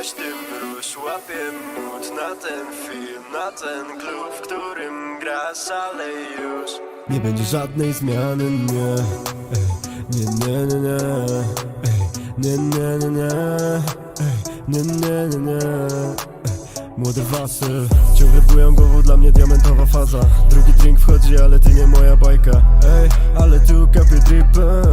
weź tym wróż, łapię mód na ten film, na ten klub, w którym gra szalej już Nie będzie żadnej zmiany, nie. Nie, nie, nie, nie. Nie, nie, nie, nie. Nie, nie, nie, nie. Młody wasyl. Ciągle bują głową dla mnie diamentowa faza. Drugi drink wchodzi, ale ty nie moja bajka. Ej, ale tu kapię dripem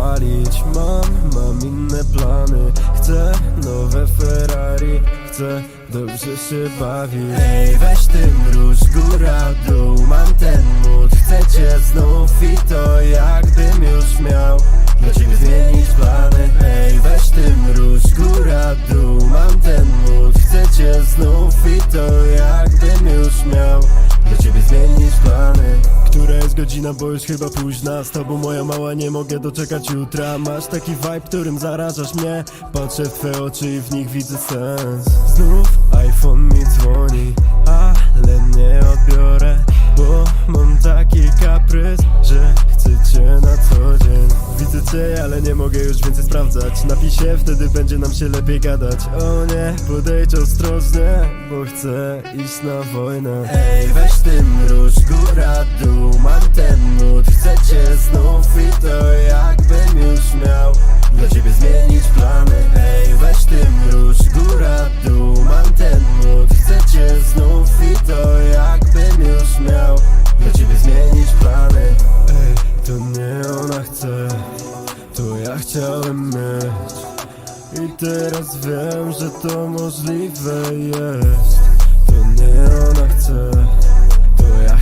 palić Mam, mam inne plany. Chcę nowe Ferrari. Chcę dobrze się bawić. Ej, weź tym róż, góra, dół. Mam ten mód, chcę cię znów I to jakbym już miał. Dla ciebie zmienić plany. Ej, weź tym róż, góra, dół godzina, bo już chyba późna. Z tobą moja mała, nie mogę doczekać jutra. Masz taki vibe, którym zarażasz mnie. Patrzę w twoje oczy i w nich widzę sens. Znów iPhone mi dzwoni Ale nie odbiorę Bo mam taki kaprys Że chcę cię na co dzień. Widzę cię, ale nie mogę już więcej sprawdzać. Napiszę, wtedy będzie nam się lepiej gadać. O nie, podejdź ostrożnie Bo chcę iść na wojnę. Ej, weź tym róż, ja chciałem mieć I teraz wiem, że to możliwe jest. To nie ona chce To ja